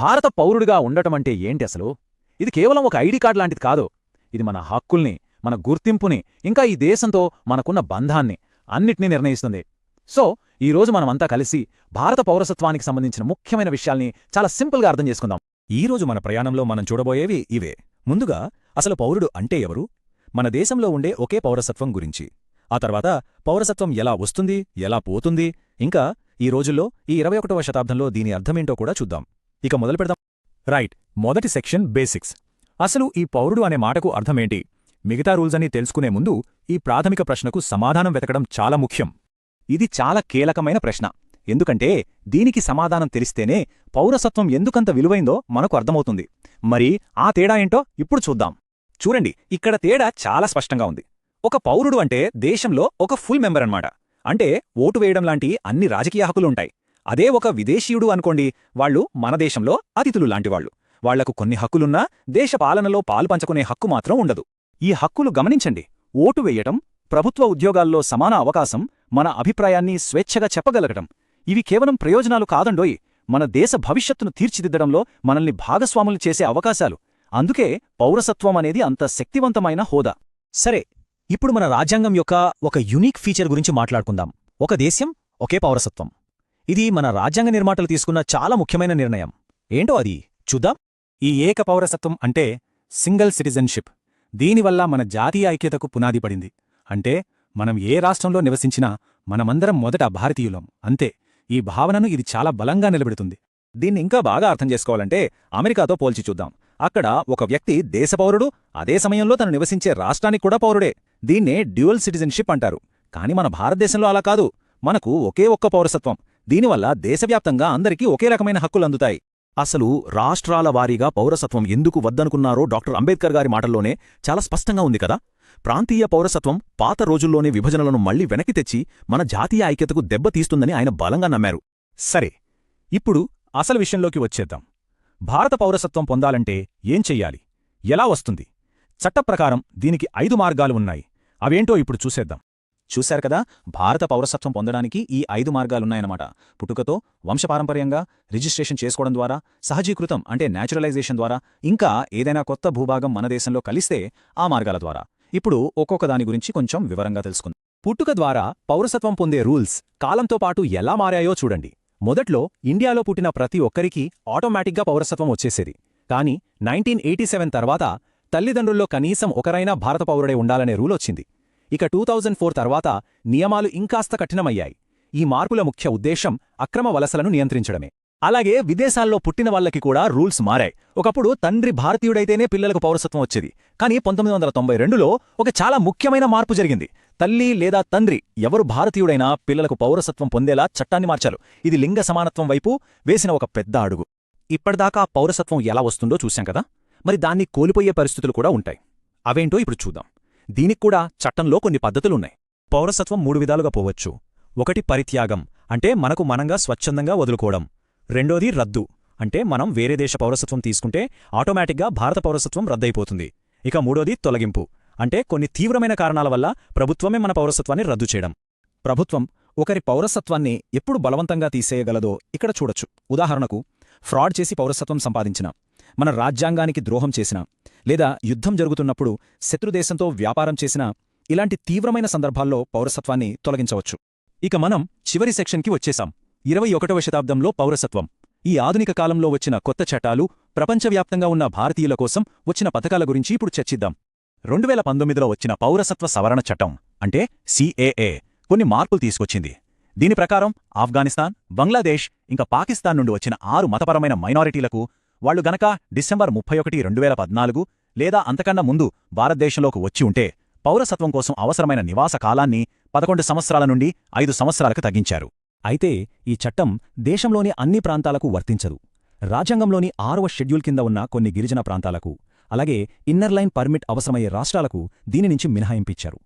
భారత పౌరుడిగా ఉండటమంటే ఏంటి అసలు ఇది కేవలం ఒక ఐడి కార్డ్ లాంటిది కాదు. ఇది మన హక్కుల్ని మన గుర్తింపుని ఇంకా ఈ దేశంతో మనకున్న బంధాన్ని అన్నిటినీ నిర్ణయిస్తుంది. సో ఈ రోజు మనమంతా కలిసి భారత పౌరసత్వానికి సంబంధించిన ముఖ్యమైన విషయాల్ని చాలా సింపుల్గా అర్థం చేసుకుందాం. ఈ రోజు మన ప్రయాణంలో మనం చూడబోయేవి ఇవే. ముందుగా అసలు పౌరుడు అంటే ఎవరు? మన దేశంలో ఉండే ఒకే పౌరసత్వం గురించి. ఆ తర్వాత పౌరసత్వం ఎలా వస్తుంది ఎలా పోతుంది? ఇంకా ఈ రోజుల్లో ఈ ఇరవై ఒకటవ శతాబ్దంలో దీని అర్థమేంటో కూడా చూద్దాం. ఇక మొదలు పెడదాం. రైట్ మొదటి సెక్షన్ బేసిక్స్. అసలు ఈ పౌరుడు అనే మాటకు అర్థమేంటి? మిగతా రూల్స్ అని తెలుసుకునే ముందు ఈ ప్రాథమిక ప్రశ్నకు సమాధానం వెతకడం చాలా ముఖ్యం. ఇది చాలా కీలకమైన ప్రశ్న. ఎందుకంటే దీనికి సమాధానం తెలిస్తేనే పౌరసత్వం ఎందుకంత విలువైందో మనకు అర్థమవుతుంది. మరి ఆ తేడా ఏంటో ఇప్పుడు చూద్దాం. చూడండి ఇక్కడ తేడా చాలా స్పష్టంగా ఉంది. ఒక పౌరుడు అంటే దేశంలో ఒక ఫుల్ మెంబర్ అన్నమాట అంటే ఓటు వేయడం లాంటి అన్ని రాజకీయ హక్కులుంటాయి. అదే ఒక విదేశీయుడు అనుకోండి. వాళ్ళు మన దేశంలో అతిథులు లాంటివాళ్ళు వాళ్ళకు కొన్ని హక్కులున్నా దేశ పాలనలో పాల్పంచుకునే హక్కు మాత్రం ఉండదు. ఈ హక్కులు గమనించండి. ఓటు వేయటం ప్రభుత్వ ఉద్యోగాల్లో సమాన అవకాశం మన అభిప్రాయాన్ని స్వేచ్ఛగా చెప్పగలగటం. ఇవి కేవలం ప్రయోజనాలు కాదండోయ్. మన దేశ భవిష్యత్తును తీర్చిదిద్దడంలో మనల్ని భాగస్వాములు చేసే అవకాశాలు. అందుకే పౌరసత్వం అనేది అంత శక్తివంతమైన హోదా. సరే ఇప్పుడు మన రాజ్యాంగం యొక్క ఒక యునీక్ ఫీచర్ గురించి మాట్లాడుకుందాం. ఒక దేశం ఒకే పౌరసత్వం. ఇది మన రాజ్యాంగ నిర్మాతలు తీసుకున్న చాలా ముఖ్యమైన నిర్ణయం. ఏంటో అది? చూద్దాం. ఈ ఏక పౌరసత్వం అంటే సింగిల్ సిటిజన్షిప్. దీనివల్ల మన జాతీయ ఐక్యతకు పునాది పడింది. అంటే మనం ఏ రాష్ట్రంలో నివసించినా మనమందరం మొదట భారతీయులం. అంతే. ఈ భావనను ఇది చాలా బలంగా నిలబెడుతుంది. దీన్ని ఇంకా బాగా అర్థం చేసుకోవాలంటే అమెరికాతో పోల్చి చూద్దాం. అక్కడ ఒక వ్యక్తి దేశ పౌరుడు అదే సమయంలో తను నివసించే రాష్ట్రానికి కూడా పౌరుడే. దీన్నే డ్యూయల్ సిటిజన్షిప్ అంటారు. కాని మన భారతదేశంలో అలా కాదు. మనకు ఒకే ఒక్క పౌరసత్వం. దీనివల్ల దేశవ్యాప్తంగా అందరికీ ఒకే రకమైన హక్కులు అందుతాయి. అసలు రాష్ట్రాల వారీగా పౌరసత్వం ఎందుకు వద్దనుకున్నారో డాక్టర్ అంబేద్కర్ గారి మాటల్లోనే చాలా స్పష్టంగా ఉంది కదా. ప్రాంతీయ పౌరసత్వం పాత రోజుల్లోనే విభజనలను మళ్ళీ వెనక్కి తెచ్చి మన జాతీయ ఐక్యతకు దెబ్బతీస్తుందని ఆయన బలంగా నమ్మారు. సరే ఇప్పుడు అసలు విషయంలోకి వచ్చేద్దాం. భారత పౌరసత్వం పొందాలంటే ఏం చెయ్యాలి? ఎలా వస్తుంది? చట్టప్రకారం దీనికి ఐదు మార్గాలు ఉన్నాయి. అవేంటో ఇప్పుడు చూసేద్దాం. చూశారు కదా భారత పౌరసత్వం పొందడానికి ఈ ఐదు మార్గాలున్నాయన్నమాట. పుట్టుకతో వంశపారంపర్యంగా రిజిస్ట్రేషన్ చేసుకోవడం ద్వారా సహజీకృతం అంటే న్యాచురలైజేషన్ ద్వారా ఇంకా ఏదైనా కొత్త భూభాగం మన దేశంలో కలిస్తే ఆ మార్గాల ద్వారా. ఇప్పుడు ఒక్కొక్క దాని గురించి కొంచెం వివరంగా తెలుసుకుందాం. పుట్టుక ద్వారా పౌరసత్వం పొందే రూల్స్ కాలంతో పాటు ఎలా మారాయో చూడండి. మొదట్లో ఇండియాలో పుట్టిన ప్రతి ఒక్కరికి ఆటోమేటిక్గా పౌరసత్వం వచ్చేసేది. కానీ నైన్టీన్ ఎయిటీ సెవెన్ తర్వాత తల్లిదండ్రుల్లో కనీసం ఒకరైనా భారత పౌరుడే ఉండాలనే రూల్ వచ్చింది. ఇక టూ ఫోర్ తర్వాత నియమాలు ఇంకాస్త కఠినమయ్యాయి. ఈ మార్పుల ముఖ్య ఉద్దేశం అక్రమ వలసలను నియంత్రించడమే. అలాగే విదేశాల్లో పుట్టిన వాళ్ళకి కూడా రూల్స్ మారాయి. ఒకప్పుడు తండ్రి భారతీయుడైతేనే పిల్లలకు పౌరసత్వం వచ్చేది. కానీ పంతొమ్మిది వందల తొంభై రెండులో ఒక చాలా ముఖ్యమైన మార్పు జరిగింది. తల్లి లేదా తండ్రి ఎవరు భారతీయుడైనా పిల్లలకు పౌరసత్వం పొందేలా చట్టాన్ని మార్చారు. ఇది లింగ సమానత్వం వైపు వేసిన ఒక పెద్ద అడుగు. ఇప్పటిదాకా పౌరసత్వం ఎలా వస్తుందో చూశాం కదా? మరి దాన్ని కోల్పోయే పరిస్థితులు కూడా ఉంటాయి. అవేంటో ఇప్పుడు చూద్దాం. దీనిక్కూడా చట్టంలో కొన్ని పద్ధతులున్నాయి. పౌరసత్వం మూడు విధాలుగా పోవచ్చు. ఒకటి పరిత్యాగం అంటే మనకు మనంగా స్వచ్ఛందంగా వదులుకోవడం. రెండోది రద్దు అంటే మనం వేరే దేశ పౌరసత్వం తీసుకుంటే ఆటోమేటిక్గా భారత పౌరసత్వం రద్దయిపోతుంది. ఇక మూడోది తొలగింపు అంటే కొన్ని తీవ్రమైన కారణాల వల్ల ప్రభుత్వమే మన పౌరసత్వాన్ని రద్దు చేయడం. ప్రభుత్వం ఒకరి పౌరసత్వాన్ని ఎప్పుడు బలవంతంగా తీసేయగలదో ఇక్కడ చూడొచ్చు. ఉదాహరణకు ఫ్రాడ్ చేసి పౌరసత్వం సంపాదించిన మన రాజ్యాంగానికి ద్రోహం చేసిన లేదా యుద్ధం జరుగుతున్నప్పుడు శత్రుదేశంతో వ్యాపారం చేసినా ఇలాంటి తీవ్రమైన సందర్భాల్లో పౌరసత్వాన్ని తొలగించవచ్చు. ఇక మనం చివరి సెక్షన్కి వచ్చేశాం. ఇరవై ఒకటవ శతాబ్దంలో పౌరసత్వం. ఈ ఆధునిక కాలంలో వచ్చిన కొత్త చట్టాలు ప్రపంచవ్యాప్తంగా ఉన్న భారతీయుల కోసం వచ్చిన పథకాల గురించి ఇప్పుడు చర్చిద్దాం. రెండువేల పంతొమ్మిదిలో వచ్చిన పౌరసత్వ సవరణ చట్టం అంటే సిఏఏ కొన్ని మార్పులు తీసుకొచ్చింది. దీని ప్రకారం ఆఫ్ఘనిస్తాన్ బంగ్లాదేశ్ ఇంకా పాకిస్తాన్ నుండి వచ్చిన ఆరు మతపరమైన మైనారిటీలకు వాళ్ళు గనక డిసెంబర్ ముప్పై ఒకటి రెండు వేల పద్నాలుగు లేదా అంతకన్నా ముందు భారతదేశంలోకి వచ్చి ఉంటే పౌరసత్వం కోసం అవసరమైన నివాస కాలాన్ని పదకొండు సంవత్సరాల నుండి ఐదు సంవత్సరాలకు తగ్గించారు. అయితే ఈ చట్టం దేశంలోని అన్ని ప్రాంతాలకు వర్తించదు. రాజ్యాంగంలోని ఆరవ షెడ్యూల్ కింద ఉన్న కొన్ని గిరిజన ప్రాంతాలకు అలాగే ఇన్నర్లైన్ పర్మిట్ అవసరమయ్యే రాష్ట్రాలకు దీని నుంచి మినహాయింపిచ్చారు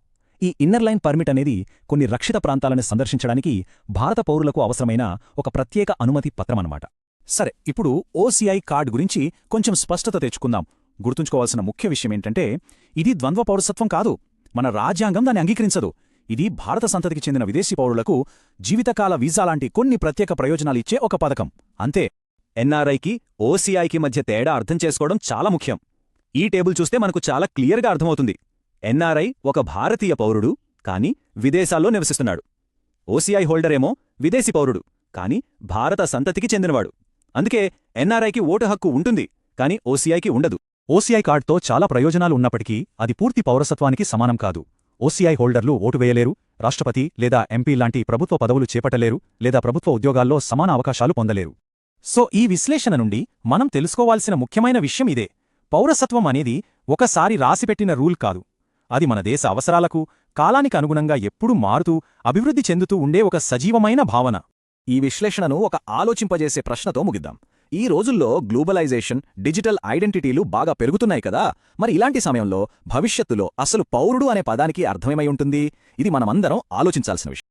ఈ ఇన్నర్ లైన్ పర్మిట్ అనేది కొన్ని రక్షిత ప్రాంతాలను సందర్శించడానికి భారత పౌరులకు అవసరమైన ఒక ప్రత్యేక అనుమతి పత్రమన్నమాట సరే ఇప్పుడు ఓసీఐ కార్డ్ గురించి కొంచెం స్పష్టత తెచ్చుకుందాం. గుర్తుంచుకోవాల్సిన ముఖ్య విషయమేంటంటే ఇది ద్వంద్వ పౌరసత్వం కాదు. మన రాజ్యాంగం దాన్ని అంగీకరించదు. ఇది భారత సంతతికి చెందిన విదేశీ పౌరులకు జీవితకాల వీసా లాంటి కొన్ని ప్రత్యేక ప్రయోజనాలిచ్చే ఒక పథకం. అంతే ఎన్ఆర్ఐకి ఓసీఐకి మధ్య తేడా అర్థం చేసుకోవడం చాలా ముఖ్యం. ఈ టేబుల్ చూస్తే మనకు చాలా క్లియర్గా అర్థమవుతుంది. ఎన్ఆర్ఐ ఒక భారతీయ పౌరుడు కాని విదేశాల్లో నివసిస్తున్నాడు. ఓసీఐ హోల్డరేమో విదేశీ పౌరుడు కాని భారత సంతతికి చెందినవాడు. అందుకే ఎన్ఆర్ఐకి ఓటు హక్కు ఉంటుంది కాని ఓసీఐకి ఉండదు. ఓసీఐ కార్డ్తో చాలా ప్రయోజనాలు ఉన్నప్పటికీ అది పూర్తి పౌరసత్వానికి సమానం కాదు. ఓసీఐ హోల్డర్లు ఓటు వేయలేరు రాష్ట్రపతి లేదా ఎంపీ లాంటి ప్రభుత్వ పదవులు చేపట్టలేరు లేదా ప్రభుత్వ ఉద్యోగాల్లో సమాన అవకాశాలు పొందలేరు. సో ఈ విశ్లేషణ నుండి మనం తెలుసుకోవాల్సిన ముఖ్యమైన విషయం ఇదే. పౌరసత్వం అనేది ఒకసారి రాసిపెట్టిన రూల్ కాదు. అది మన దేశ అవసరాలకు కాలానికి అనుగుణంగా ఎప్పుడూ మారుతూ అభివృద్ధి చెందుతూ ఉండే ఒక సజీవమైన భావన. ఈ విశ్లేషణను ఒక ఆలోచింపజేసే ప్రశ్నతో ముగిద్దాం. ఈ రోజుల్లో గ్లోబలైజేషన్ డిజిటల్ ఐడెంటిటీలు బాగా పెరుగుతున్నాయి కదా? మరి ఇలాంటి సమయంలో భవిష్యత్తులో అసలు పౌరుడు అనే పదానికి అర్థమేమై ఉంటుంది? ఇది మనమందరం ఆలోచించాల్సిన విషయం.